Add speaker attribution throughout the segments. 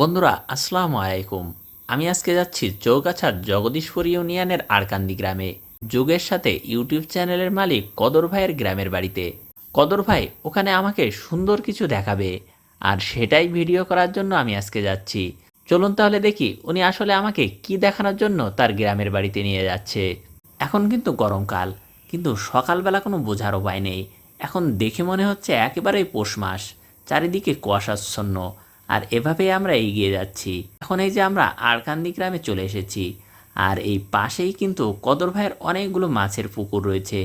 Speaker 1: বন্ধুরা, আসসালামু আলাইকুম। আমি আজকে যাচ্ছি চৌগাছার জগদীশপুর ইউনিয়নের আরকান্দি গ্রামে। যুগের সাথে ইউটিউব চ্যানেলের মালিক কদর ভাইয়ের গ্রামের বাড়িতে। কদর ভাই, ওখানে আমাকে সুন্দর কিছু দেখাবে। আর সেটাই ভিডিও করার জন্য আমি আজকে যাচ্ছি। চলুন তাহলে দেখি উনি আসলে আমাকে কি দেখানোর জন্য তার গ্রামের বাড়িতে নিয়ে যাচ্ছে। এখন কিন্তু গরমকাল, কিন্তু সকালবেলা কোনো বোঝার উপায় নেই। এখন দেখে মনে হচ্ছে একেবারেই পৌষ মাস, চারিদিকে কুয়াশাচ্ছন্ন। আর এভাবেই আমরা এগিয়ে যাচ্ছি। এখন এই যে আমরা আরকান্দি গ্রামে চলে এসেছি, আর এই পাশেই কিন্তু কদর ভাইয়ের অনেকগুলো মাছের পুকুর রয়েছে,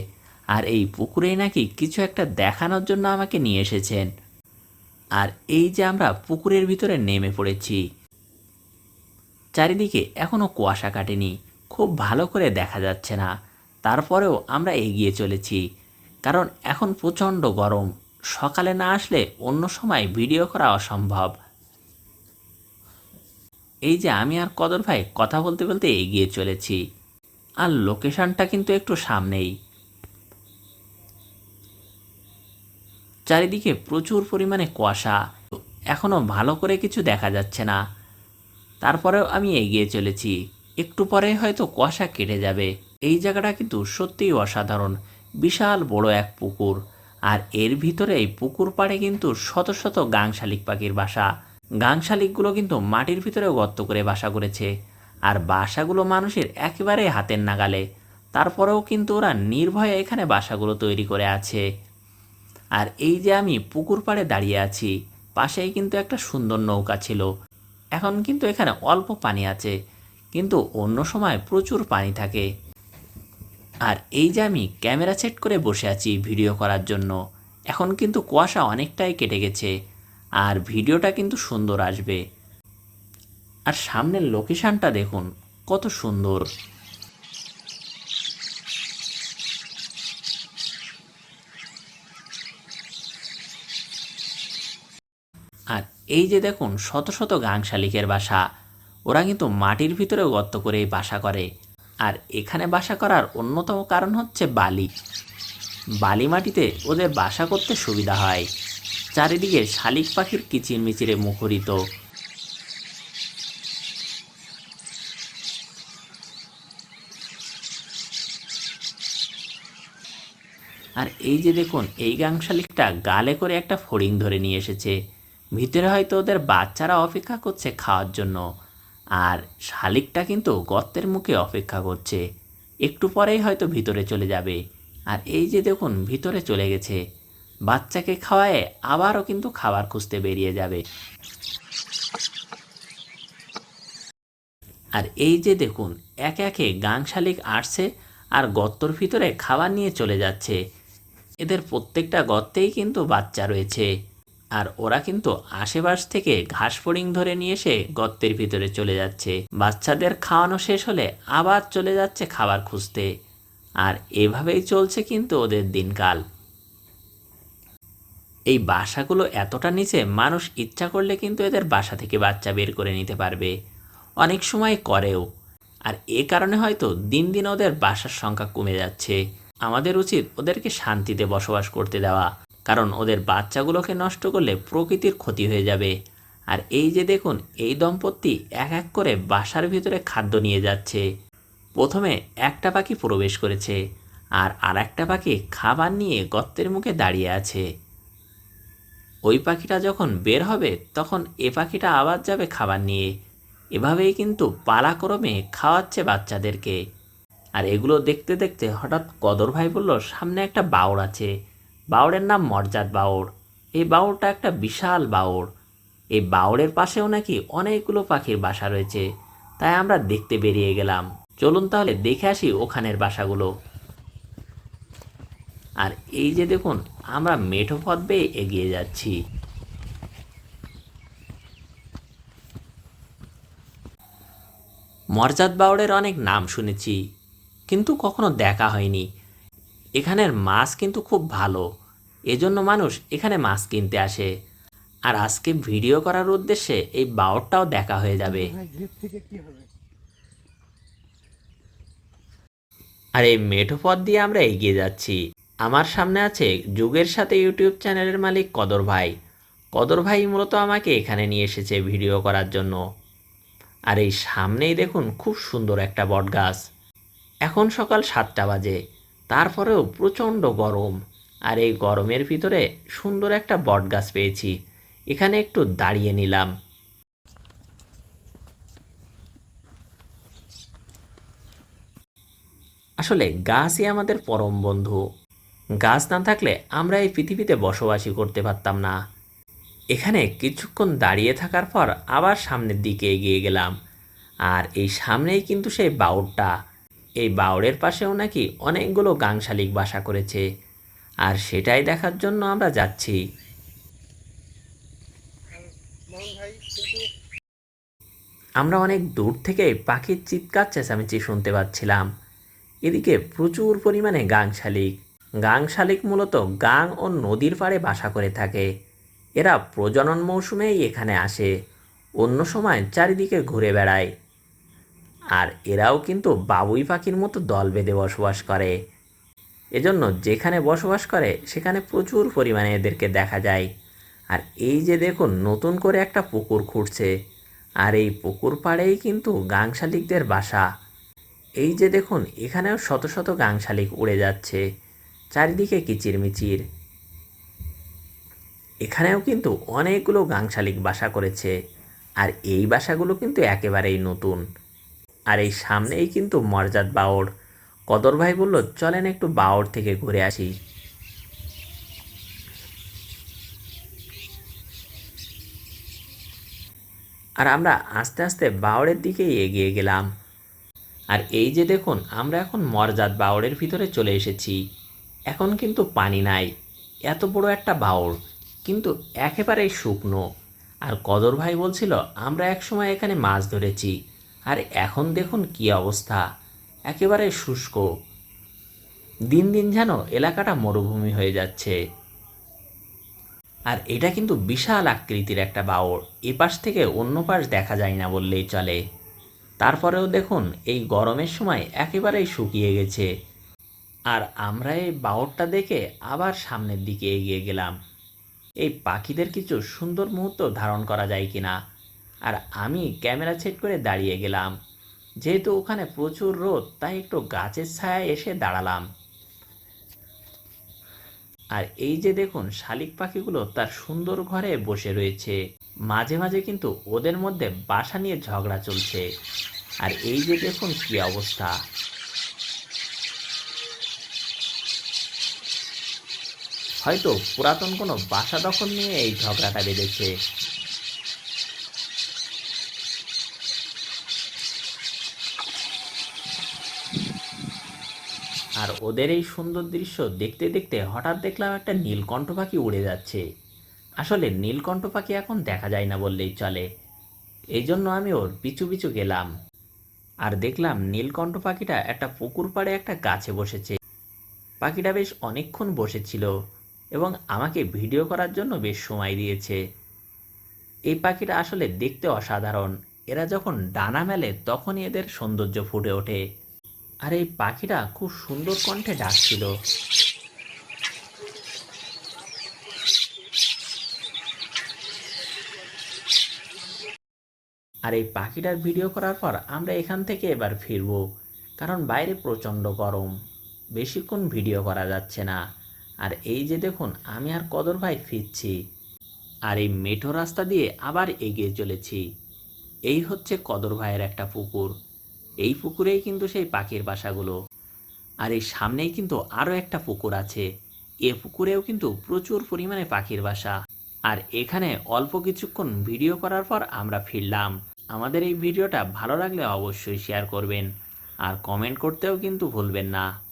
Speaker 1: আর এই পুকুরে নাকি কিছু একটা দেখানোর জন্য আমাকে নিয়ে এসেছেন। আর এই যে আমরা পুকুরের ভিতরে নেমে পড়েছি, চারিদিকে এখনও কুয়াশা কাটেনি, খুব ভালো করে দেখা যাচ্ছে না। তারপরেও আমরা এগিয়ে চলেছি, কারণ এখন প্রচণ্ড গরম। সকালে না আসলে অন্য সময় ভিডিও করা অসম্ভব। এই যে আমি আর কদর ভাই কথা বলতে বলতে এগিয়ে চলেছি। আর লোকেশনটা কিন্তু একটু সামনেই। চারিদিকে প্রচুর পরিমাণে কুয়াশা। এখনও ভালো করে কিছু দেখা যাচ্ছে না। তারপরেও আমি এগিয়ে চলেছি। একটু পরে হয়তো কুয়াশা কেটে যাবে। এই জায়গাটা কিন্তু সত্যিই অসাধারণ। বিশাল বড় এক পুকুর। আর এর ভিতরে এই পুকুর পাড়ে কিন্তু শত শত গাং শালিক পাখির বাসা। গাং শালিকগুলো কিন্তু মাটির ভিতরেও গর্ত করে বাসা করেছে। আর বাসাগুলো মানুষের একেবারে হাতের নাগালে। তারপরেও কিন্তু ওরা নির্ভয়ে এখানে বাসাগুলো তৈরি করে আছে। আর এই যে আমি পুকুর পাড়ে দাঁড়িয়ে আছি, পাশেই কিন্তু একটা সুন্দর নৌকা ছিল। এখন কিন্তু এখানে অল্প পানি আছে, কিন্তু অন্য সময় প্রচুর পানি থাকে। আর এই যে আমি ক্যামেরা সেট করে বসে আছি ভিডিও করার জন্য, এখন কিন্তু কুয়াশা অনেকটাই কেটে গেছে। আর ভিডিওটা কিন্তু সুন্দর আসবে। আর সামনের লোকেশনটা দেখুন, কত সুন্দর। আর এই যে দেখুন, শত শত গাং শালিকের বাসা। ওরা কিন্তু মাটির ভিতরেও গর্ত করেই বাসা করে। আর এখানে বাসা করার অন্যতম কারণ হচ্ছে বালি। বালি মাটিতে ওদের বাসা করতে সুবিধা হয়। চারিদিকে শালিক পাখির কিচিরমিচিরে মুখরিত। আর এই যে দেখুন, এই গাং শালিকটা গালে করে একটা ফড়িং ধরে নিয়ে এসেছে। ভিতরে হয়তো ওদের বাচ্চারা অপেক্ষা করছে খাওয়ার জন্য। আর শালিকটা কিন্তু গর্তের মুখে অপেক্ষা করছে। একটু পরেই হয়তো ভিতরে চলে যাবে। আর এই যে দেখুন, ভিতরে চলে গেছে। বাচ্চাকে খাওয়ায় আবারও কিন্তু খাবার খুঁজতে বেরিয়ে যাবে। আর এই যে দেখুন, একে একে গাং শালিক আসছে আর গর্তর ভিতরে খাবার নিয়ে চলে যাচ্ছে। এদের প্রত্যেকটা গর্তেই কিন্তু বাচ্চা রয়েছে। আর ওরা কিন্তু আশেপাশ থেকে ঘাস ফড়িং ধরে নিয়ে এসে গর্তের ভিতরে চলে যাচ্ছে। বাচ্চাদের খাওয়ানো শেষ হলে আবার চলে যাচ্ছে খাবার খুঁজতে। আর এভাবেই চলছে কিন্তু ওদের দিনকাল। এই বাসাগুলো এতটা নিচে মানুষ ইচ্ছা করলে কিন্তু এদের বাসা থেকে বাচ্চা বের করে নিতে পারবে। অনেক সময় করেও। আর এ কারণে হয়তো দিন দিন ওদের বাসার সংখ্যা কমে যাচ্ছে। আমাদের উচিত ওদেরকে শান্তিতে বসবাস করতে দেওয়া। কারণ ওদের বাচ্চাগুলোকে নষ্ট করলে প্রকৃতির ক্ষতি হয়ে যাবে। আর এই যে দেখুন, এই দম্পতি এক এক করে বাসার ভিতরে খাদ্য নিয়ে যাচ্ছে। প্রথমে একটা পাখি প্রবেশ করেছে। আর আর একটা পাখি খাবার নিয়ে গর্তের মুখে দাঁড়িয়ে আছে। ওই পাখিটা যখন বের হবে, তখন এ পাখিটা আবার যাবে খাবার নিয়ে। এভাবেই কিন্তু পালাক্রমে খাওয়াচ্ছে বাচ্চাদেরকে। আর এগুলো দেখতে দেখতে হঠাৎ কদর ভাই বলল, সামনে একটা বাউড় আছে। বাউড়ের নাম মর্যাদ বাউড়। এই বাউড়টা একটা বিশাল বাউড়। এই বাউড়ের পাশেও নাকি অনেকগুলো পাখির বাসা রয়েছে। তাই আমরা দেখতে বেরিয়ে গেলাম। চলুন তাহলে দেখে আসি ওখানের বাসাগুলো। আর এই যে দেখুন, আমরা মেঠো পথ বেয়ে এগিয়ে যাচ্ছি। মর্যাদ বাউড়ের অনেক নাম শুনেছি, কিন্তু কখনো দেখা হয়নি। এখানের মাছ কিন্তু খুব ভালো, এজন্য মানুষ এখানে মাছ কিনতে আসে। আর আজকে ভিডিও করার উদ্দেশ্যে এই বাউরটাও দেখা হয়ে যাবে। আর এই মেঠো পথ দিয়ে আমরা এগিয়ে যাচ্ছি। আমার সামনে আছে যুগের সাথে ইউটিউব চ্যানেলের মালিক কদর ভাই। কদর ভাই মূলত আমাকে এখানে নিয়ে এসেছে ভিডিও করার জন্য। আর এই সামনেই দেখুন খুব সুন্দর একটা বট গাছ এখন সকাল সাতটা বাজে। তারপরেও প্রচণ্ড গরম। আর এই গরমের ভিতরে সুন্দর একটা বট গাছ পেয়েছি। এখানে একটু দাঁড়িয়ে নিলাম। আসলে গাছই আমাদের পরম বন্ধু। গাছ না থাকলে আমরা এই পৃথিবীতে বসবাসই করতে পারতাম না। এখানে কিছুক্ষণ দাঁড়িয়ে থাকার পর আবার সামনের দিকে এগিয়ে গেলাম। আর এই সামনেই কিন্তু সেই বাউরটা এই বাউরের পাশেও নাকি অনেকগুলো গাংশালিক বাসা করেছে। আর সেটাই দেখার জন্য আমরা যাচ্ছি। আমরা অনেক দূর থেকে পাখির চিৎকার চেঁচামেচি শুনতে পাচ্ছিলাম। এদিকে প্রচুর পরিমাণে গাং শালিক গাং শালিক মূলত গাং ও নদীর পাড়ে বাসা করে থাকে। এরা প্রজনন মৌসুমেই এখানে আসে, অন্য সময় চারিদিকে ঘুরে বেড়ায়। আর এরাও কিন্তু বাবুই পাখির মতো দল বেঁধে বসবাস করে। এজন্য যেখানে বসবাস করে, সেখানে প্রচুর পরিমাণে এদেরকে দেখা যায়। আর এই যে দেখুন, নতুন করে একটা পুকুর খুঁড়ছে। আর এই পুকুর পাড়েই কিন্তু গাংশালিকদের বাসা। এই যে দেখুন, এখানেও শত শত গাংশালিক উড়ে যাচ্ছে। চারিদিকে কিচিরমিচির। এখানেও কিন্তু অনেকগুলো গাংশালিক বাসা করেছে, আর এই বাসাগুলো কিন্তু একেবারেই নতুন। আর এই সামনেই কিন্তু মর্যাদ বাওড় কদর ভাই বলল, চলেন একটু বাওড় থেকে ঘুরে আসি। আর আমরা আস্তে আস্তে বাওড়ের দিকেই এগিয়ে গেলাম। আর এই যে দেখুন, আমরা এখন মর্যাদ বাওড়ের ভিতরে চলে এসেছি। এখন কিন্তু পানি নাই, এত বড় একটা বাওড় কিন্তু একেবারেই শুকনো। আর কদর ভাই বলছিল, আমরা একসময় এখানে মাছ ধরেছি, আর এখন দেখুন কি অবস্থা, একেবারে শুষ্ক। দিন দিন যেন এলাকাটা মরুভূমি হয়ে যাচ্ছে। আর এটা কিন্তু বিশাল আকৃতির একটা বাওড় এ পাশ থেকে অন্য পাশ দেখা যায় না বললেই চলে। তারপরেও দেখুন, এই গরমের সময় একেবারেই শুকিয়ে গেছে। আর আমরা এই বাওড়টা দেখে আবার সামনের দিকে এগিয়ে গেলাম। এই পাখিদের কিছু সুন্দর মুহূর্ত ধারণ করা যায় কি না আর আমি ক্যামেরা সেট করে দাঁড়িয়ে গেলাম। যেহেতু ওখানে প্রচুর রোদ, তাই একটু গাছের ছায়ায় এসে দাঁড়ালাম। আর এই যে দেখুন, শালিক পাখিগুলো তার সুন্দর ঘরে বসে রয়েছে। মাঝে মাঝে কিন্তু ওদের মধ্যে বাসা নিয়ে ঝগড়া চলছে। আর এই যে দেখুন কি অবস্থা। হয়তো পুরাতন কোনো বাসা দখল নিয়ে এই ঝগড়াটা বেঁধেছে। আর ওদের এই সুন্দর দৃশ্য দেখতে দেখতে হঠাৎ দেখলাম একটা নীলকণ্ঠ পাখি উড়ে যাচ্ছে। আসলে নীলকণ্ঠ পাখি এখন দেখা যায় না বললেই চলে। এই জন্য আমি ওর পিছু পিছু গেলাম। আর দেখলাম নীলকণ্ঠ পাখিটা একটা পুকুর পাড়ে একটা গাছে বসেছে। পাখিটা বেশ অনেকক্ষণ বসেছিল। এবং আমাকে ভিডিও করার জন্য বেশ সময় দিয়েছে। এই পাখিটা আসলে দেখতে অসাধারণ। এরা যখন ডানা মেলে, তখনই এদের সৌন্দর্য ফুটে ওঠে। আর এই পাখিটা খুব সুন্দর কণ্ঠে ডাকছিল। আর এই পাখিটার ভিডিও করার পর আমরা এখান থেকে এবার ফিরব, কারণ বাইরে প্রচণ্ড গরম। বেশিক্ষণ ভিডিও করা যাচ্ছে না। আর এই যে দেখুন, আমি আর কদর ভাই ফিরছি আর এই মেঠো রাস্তা দিয়ে আবার এগিয়ে চলেছি। এই হচ্ছে কদর ভাইয়ের একটা পুকুর। এই পুকুরেই কিন্তু সেই পাখির বাসাগুলো। আর এই সামনেই কিন্তু আরও একটা পুকুর আছে। এ পুকুরেও কিন্তু প্রচুর পরিমাণে পাখির বাসা। আর এখানে অল্প কিছুক্ষণ ভিডিও করার পর আমরা ফিরলাম। আমাদের এই ভিডিওটা ভালো লাগলে অবশ্যই শেয়ার করবেন। আর কমেন্ট করতেও কিন্তু ভুলবেন না।